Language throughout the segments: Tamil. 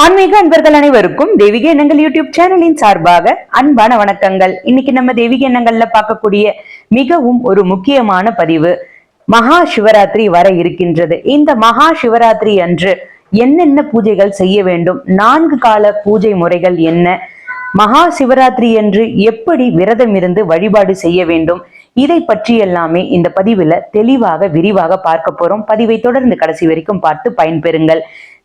ஆன்மீக அன்பர்கள் அனைவருக்கும் தெய்வீக எண்ணங்கள் யூடியூப் சேனலின் சார்பாக அன்பான வணக்கங்கள். இன்னைக்கு நம்ம தெய்வீக எண்ணங்கள்ல பார்க்கக்கூடிய மிகவும் ஒரு முக்கியமான பதிவு மகா சிவராத்திரி வர இருக்கின்றது. இந்த மகா சிவராத்திரி அன்று என்னென்ன பூஜைகள் செய்ய வேண்டும்? நான்கு கால பூஜை முறைகள் என்ன? மகா சிவராத்திரி என்று எப்படி விரதம் இருந்து வழிபாடு செய்ய வேண்டும்? இதை பற்றி எல்லாமே இந்த பதிவுல தெளிவாக விரிவாக பார்க்க போறோம். பதிவை தொடர்ந்து கடைசி வரைக்கும் பார்த்து பயன்பெறுங்கள்.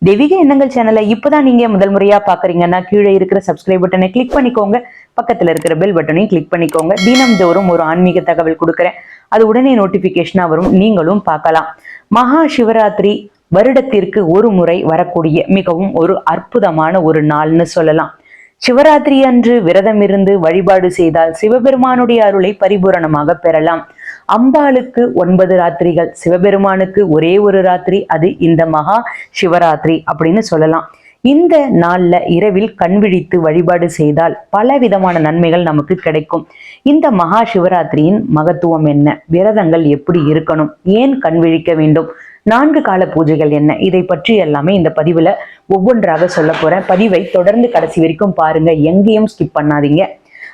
தெய்வீக எண்ணங்கள் சேனலை இப்பதான் நீங்க முதல் முறையா பாக்குறீங்கன்னா கீழே இருக்கிற சப்ஸ்கிரைப் பட்டனை கிளிக் பண்ணிக்கோங்க. பக்கத்துல இருக்கிற பெல் பட்டனையும் கிளிக் பண்ணிக்கோங்க. தினம்தோறும் ஒரு ஆன்மீக தகவல் கொடுக்குறேன். அது உடனே நோட்டிபிகேஷனா வரும். நீங்களும் பார்க்கலாம். மகா சிவராத்திரி வருடத்திற்கு ஒரு முறை வரக்கூடிய மிகவும் ஒரு அற்புதமான ஒரு நாள்னு சொல்லலாம். சிவராத்திரி அன்று விரதம் இருந்து வழிபாடு செய்தால் சிவபெருமானுடைய அருளை பரிபூரணமாக பெறலாம். அம்பாளுக்கு ஒன்பது ராத்திரிகள் சிவபெருமானுக்கு ஒரே ஒரு ராத்திரி அது இந்த மகா சிவராத்திரி அப்படின்னு சொல்லலாம். இந்த நாள்ல இரவில் கண் விழித்து வழிபாடு செய்தால் பல விதமான நன்மைகள் நமக்கு கிடைக்கும். இந்த மகா சிவராத்திரியின் மகத்துவம் என்ன? விரதங்கள் எப்படி இருக்கணும்? ஏன் கண் விழிக்க வேண்டும்? நான்கு கால பூஜைகள் என்ன? இதை பற்றி எல்லாமே இந்த பதிவுல ஒவ்வொன்றாக சொல்ல போறேன். பதிவை தொடர்ந்து கடைசி வரைக்கும் பாருங்க. எங்கேயும் ஸ்கிப் பண்ணாதீங்க.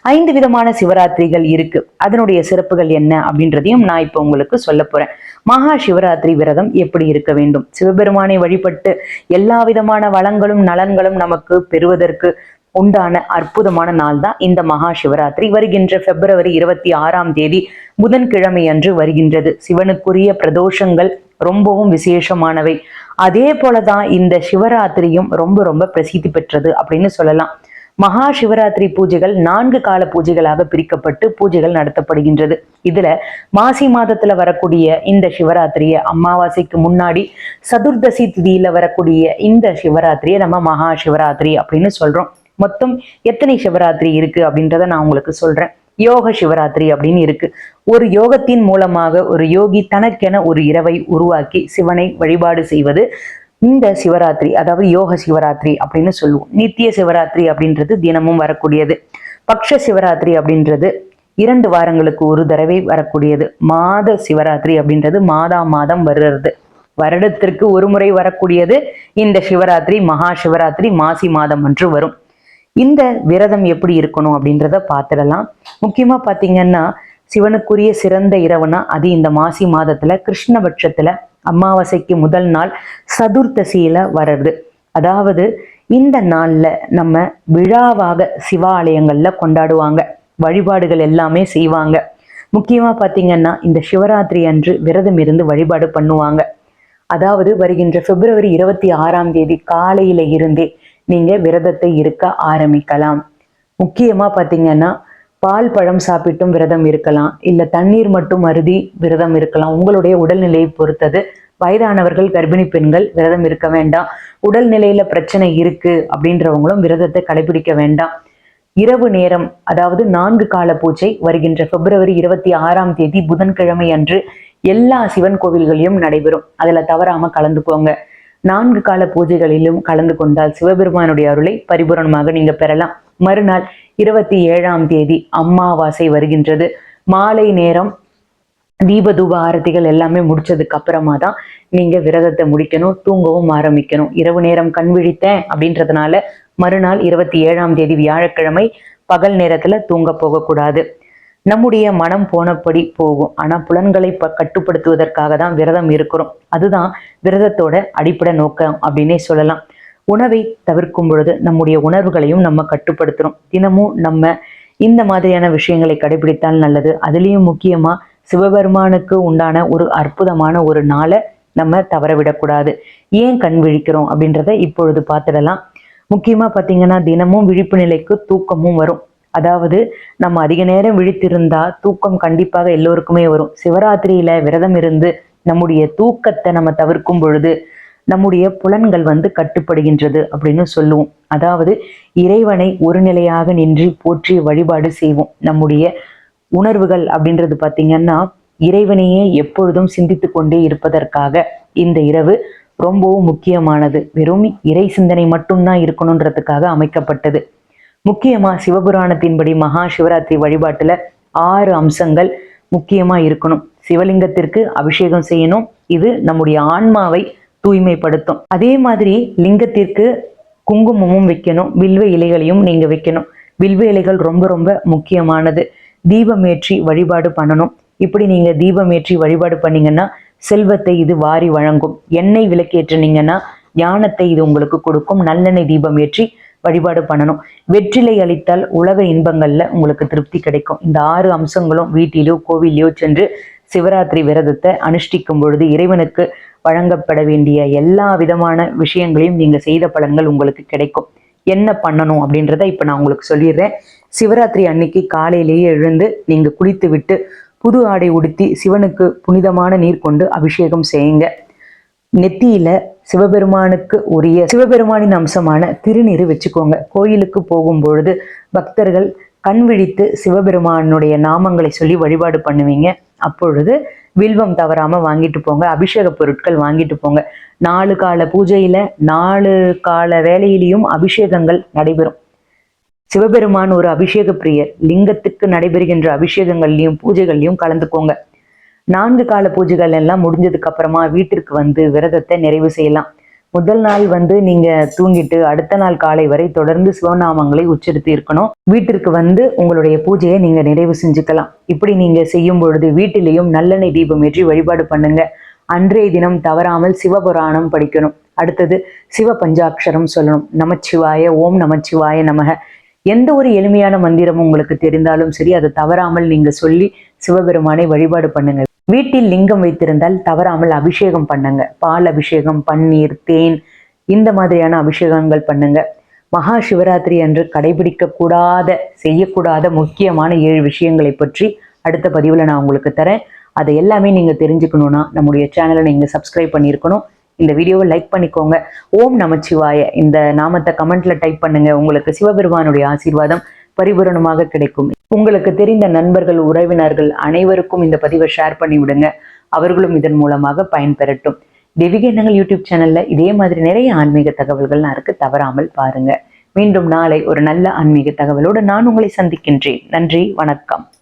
ஐந்து விதமான சிவராத்திரிகள் இருக்கு. அதனுடைய சிறப்புகள் என்ன அப்படின்றதையும் நான் இப்போ உங்களுக்கு சொல்ல போறேன். மகா சிவராத்திரி விரதம் எப்படி இருக்க வேண்டும்? சிவபெருமானை வழிபட்டு எல்லா விதமான வளங்களும் நலன்களும் நமக்கு பெறுவதற்கு உண்டான அற்புதமான நாள் தான் இந்த மகா சிவராத்திரி. வருகின்ற பிப்ரவரி இருபத்தி ஆறாம் தேதி புதன்கிழமை அன்று வருகின்றது. சிவனுக்குரிய பிரதோஷங்கள் ரொம்பவும் விசேஷமானவை. அதே போலதான் இந்த சிவராத்திரியும் ரொம்ப ரொம்ப பிரசித்தி பெற்றது அப்படின்னு சொல்லலாம். மகா சிவராத்திரி பூஜைகள் நான்கு கால பூஜைகளாக பிரிக்கப்பட்டு பூஜைகள் நடத்தப்படுகின்றது. இதுல மாசி மாதத்துல வரக்கூடிய இந்த சிவராத்திரிய அமாவாசைக்கு முன்னாடி சதுர்தசி திதியில வரக்கூடிய இந்த சிவராத்திரியை நம்ம மகா சிவராத்திரி அப்படின்னு சொல்றோம். மொத்தம் எத்தனை சிவராத்திரி இருக்கு அப்படின்றத நான் உங்களுக்கு சொல்றேன். யோக சிவராத்திரி அப்படின்னு இருக்கு. ஒரு யோகத்தின் மூலமாக ஒரு யோகி தனக்கென ஒரு இரவை உருவாக்கி சிவனை வழிபாடு செய்வது இந்த சிவராத்திரி அதாவது யோக சிவராத்திரி அப்படின்னு சொல்லுவோம். நித்திய சிவராத்திரி அப்படின்றது தினமும் வரக்கூடியது. பக்ஷ சிவராத்திரி அப்படின்றது இரண்டு வாரங்களுக்கு ஒரு தடவை வரக்கூடியது. மாத சிவராத்திரி அப்படின்றது மாதா மாதம் வருகிறது. வருடத்திற்கு ஒரு முறை வரக்கூடியது இந்த சிவராத்திரி மகா சிவராத்திரி மாசி மாதம் அன்று வரும். இந்த விரதம் எப்படி இருக்கணும் அப்படின்றத பார்த்துடலாம். முக்கியமா பார்த்தீங்கன்னா சிவனுக்குரிய சிறந்த இரவுனா அது இந்த மாசி மாதத்துல கிருஷ்ணபட்சத்துல அமாவாசைக்கு முதல் நாள் சதுர்த்தசியில வர்றது. அதாவது இந்த நாள்ல நம்ம விழாவாக சிவாலயங்கள்ல கொண்டாடுவாங்க. வழிபாடுகள் எல்லாமே செய்வாங்க. முக்கியமா பார்த்தீங்கன்னா இந்த சிவராத்திரி அன்று விரதம் இருந்து வழிபாடு பண்ணுவாங்க. அதாவது வருகின்ற பிப்ரவரி இருபத்தி ஆறாம் தேதி காலையில இருந்தே நீங்க விரதத்தை இருக்க ஆரம்பிக்கலாம். முக்கியமா பார்த்தீங்கன்னா பால் பழம் சாப்பிட்டும் விரதம் இருக்கலாம். இல்ல தண்ணீர் மட்டும் அருதி விரதம் இருக்கலாம். உங்களுடைய உடல்நிலையை பொறுத்தது. வயதானவர்கள் கர்ப்பிணி பெண்கள் விரதம் இருக்க வேண்டாம். உடல்நிலையில பிரச்சனை இருக்கு அப்படின்றவங்களும் விரதத்தை கடைபிடிக்க வேண்டாம். இரவு நேரம் அதாவது நான்கு கால பூஜை வருகின்ற பிப்ரவரி இருபத்தி ஆறாம் தேதி புதன்கிழமை அன்று எல்லா சிவன் கோவில்களிலும் நடைபெறும். அதுல தவறாம கலந்துக்கோங்க. நான்கு கால பூஜைகளிலும் கலந்து கொண்டால் சிவபெருமானுடைய அருளை பரிபூரணமாக நீங்க பெறலாம். மறுநாள் இருபத்தி ஏழாம் தேதி அம்மாவாசை வருகின்றது. மாலை நேரம் தீபதூப ஆரத்திகள் எல்லாமே முடிச்சதுக்கு அப்புறமா தான் நீங்க விரதத்தை முடிக்கணும் தூங்கவும் ஆரம்பிக்கணும். இரவு நேரம் கண் விழித்தேன் அப்படின்றதுனால மறுநாள் இருபத்தி ஏழாம் தேதி வியாழக்கிழமை பகல் நேரத்துல தூங்க போகக்கூடாது. நம்முடைய மனம் போனபடி போகும். ஆனா புலன்களை கட்டுப்படுத்துவதற்காக தான் விரதம் இருக்கிறோம். அதுதான் விரதத்தோட அடிப்படை நோக்கம் அப்படின்னே சொல்லலாம். உணவை தவிர்க்கும் பொழுது நம்முடைய உணர்வுகளையும் நம்ம கட்டுப்படுத்துறோம். தினமும் நம்ம இந்த மாதிரியான விஷயங்களை கடைபிடித்தால் நல்லது. அதுலேயும் முக்கியமா சிவபெருமானுக்கு உண்டான ஒரு அற்புதமான ஒரு நாளை நம்ம தவற விடக்கூடாது ஏன் கண் விழிக்கிறோம் அப்படின்றத இப்பொழுது பார்த்துடலாம். முக்கியமா பார்த்தீங்கன்னா தினமும் விழிப்பு நிலைக்கு தூக்கமும் வரும். அதாவது நம்ம அதிக நேரம் விழித்திருந்தா தூக்கம் கண்டிப்பாக எல்லோருக்குமே வரும். சிவராத்திரியில விரதம் இருந்து நம்முடைய தூக்கத்தை நம்ம தவிர்க்கும் பொழுது நம்முடைய புலன்கள் வந்து கட்டுப்படுகின்றது அப்படின்னு சொல்லுவோம். அதாவது இறைவனை ஒரு நிலையாக நின்று போற்றி வழிபாடு செய்வோம். நம்முடைய உணர்வுகள் அப்படின்றது பார்த்தீங்கன்னா இறைவனையே எப்பொழுதும் சிந்தித்து கொண்டே இருப்பதற்காக இந்த இரவு ரொம்பவும் முக்கியமானது. வெறும் இறை சிந்தனை மட்டும்தான் இருக்கணுன்றதுக்காக அமைக்கப்பட்டது. முக்கியமா சிவபுராணத்தின்படி மகா சிவராத்திரி வழிபாட்டுல ஆறு அம்சங்கள் முக்கியமா இருக்கணும். சிவலிங்கத்திற்கு அபிஷேகம் செய்யணும். இது நம்முடைய ஆன்மாவை தூய்மைப்படுத்தும். அதே மாதிரி லிங்கத்திற்கு குங்குமமும் வைக்கணும். வில்வ இலைகளையும் நீங்க வைக்கணும். வில்வ இலைகள் ரொம்ப ரொம்ப முக்கியமானது. தீபமேற்றி வழிபாடு பண்ணணும். இப்படி நீங்க தீபமேற்றி வழிபாடு பண்ணீங்கன்னா செல்வத்தை இது வாரி வழங்கும். எண்ணெய் விளக்கேற்றினீங்கன்னா ஞானத்தை இது உங்களுக்கு கொடுக்கும். நல்லெண்ணெய் தீபம் ஏற்றி வழிபாடு பண்ணணும். வெற்றிலை அளித்தால் உலக இன்பங்கள்ல உங்களுக்கு திருப்தி கிடைக்கும். இந்த ஆறு அம்சங்களும் வீட்டிலோ கோவிலையோ சென்று சிவராத்திரி விரதத்தை அனுஷ்டிக்கும் பொழுது இறைவனுக்கு வழங்கப்பட வேண்டிய எல்லா விதமான விஷயங்களையும் நீங்க செய்த பலன்கள் உங்களுக்கு கிடைக்கும். என்ன பண்ணணும் அப்படின்றத இப்ப நான் உங்களுக்கு சொல்லிடுறேன். சிவராத்திரி அன்னைக்கு காலையிலேயே எழுந்து நீங்க குளித்து விட்டு புது ஆடை உடுத்தி சிவனுக்கு புனிதமான நீர் கொண்டு அபிஷேகம் செய்யுங்க. நெத்தியில சிவபெருமானுக்கு உரிய சிவபெருமானின் அம்சமான திருநீர் வச்சுக்கோங்க. கோயிலுக்கு போகும் பொழுது பக்தர்கள் கண் விழித்து சிவபெருமானுடைய நாமங்களை சொல்லி வழிபாடு பண்ணுவீங்க. அப்பொழுது வில்வம் தவறாம வாங்கிட்டு போங்க அபிஷேக பொருட்கள் வாங்கிட்டு போங்க. நாலு கால பூஜையில நாலு கால வேலையிலையும் அபிஷேகங்கள் நடைபெறும். சிவபெருமான் ஒரு அபிஷேக பிரியர். லிங்கத்துக்கு நடைபெறுகின்ற அபிஷேகங்கள்லையும் பூஜைகள்லையும் கலந்துக்கோங்க. நான்கு கால பூஜைகள் எல்லாம் முடிஞ்சதுக்கு அப்புறமா வீட்டிற்கு வந்து விரதத்தை நிறைவு செய்யலாம். முதல் நாள் வந்து நீங்க தூங்கிட்டு அடுத்த நாள் காலை வரை தொடர்ந்து சிவநாமங்களை உச்சரித்து இருக்கணும். வீட்டிற்கு வந்து உங்களுடைய பூஜையை நீங்க நிறைவு செஞ்சுக்கலாம். இப்படி நீங்க செய்யும் பொழுது வீட்டிலேயும் நல்லெண்ணெய் தீபம் ஏற்றி வழிபாடு பண்ணுங்க. அன்றைய தினம் தவறாமல் சிவபுராணம் படிக்கணும். அடுத்தது சிவ பஞ்சாட்சரம் சொல்லணும். நமச்சிவாய ஓம் நமச்சிவாய நமக. எந்த ஒரு எளிமையான மந்திரம் உங்களுக்கு தெரிந்தாலும் சரி அதை தவறாமல் நீங்க சொல்லி சிவபெருமானை வழிபாடு பண்ணுங்க. வீட்டில் லிங்கம் வைத்திருந்தால் தவறாமல் அபிஷேகம் பண்ணுங்க. பால் அபிஷேகம் பன்னீர் தேன் இந்த மாதிரியான அபிஷேகங்கள் பண்ணுங்க. மகா சிவராத்திரி அன்று கடைபிடிக்க கூடாத செய்யக்கூடாத முக்கியமான ஏழு விஷயங்களை பற்றி அடுத்த பதிவில் நான் உங்களுக்கு தரேன். அதை எல்லாமே நீங்க தெரிஞ்சுக்கணும்னா நம்முடைய சேனலை நீங்க சப்ஸ்கிரைப் பண்ணியிருக்கணும். இந்த வீடியோவை லைக் பண்ணிக்கோங்க. ஓம் நமச்சிவாய. இந்த நாமத்தை கமெண்ட்ல டைப் பண்ணுங்க. உங்களுக்கு சிவபெருமானுடைய ஆசீர்வாதம். பரிபூரணமாக கிடைக்கும். உங்களுக்கு தெரிந்த நண்பர்கள் உறவினர்கள் அனைவருக்கும் இந்த பதிவை ஷேர் பண்ணி விடுங்க. அவர்களும் இதன் மூலமாக பயன்பெறட்டும். தெய்வீக எண்ணங்கள் யூடியூப் சேனல்ல இதே மாதிரி நிறைய ஆன்மீக தகவல்கள் இருக்கு. தவறாமல் பாருங்க. மீண்டும் நாளை ஒரு நல்ல ஆன்மீக தகவலோடு நான் உங்களை சந்திக்கின்றேன். நன்றி வணக்கம்.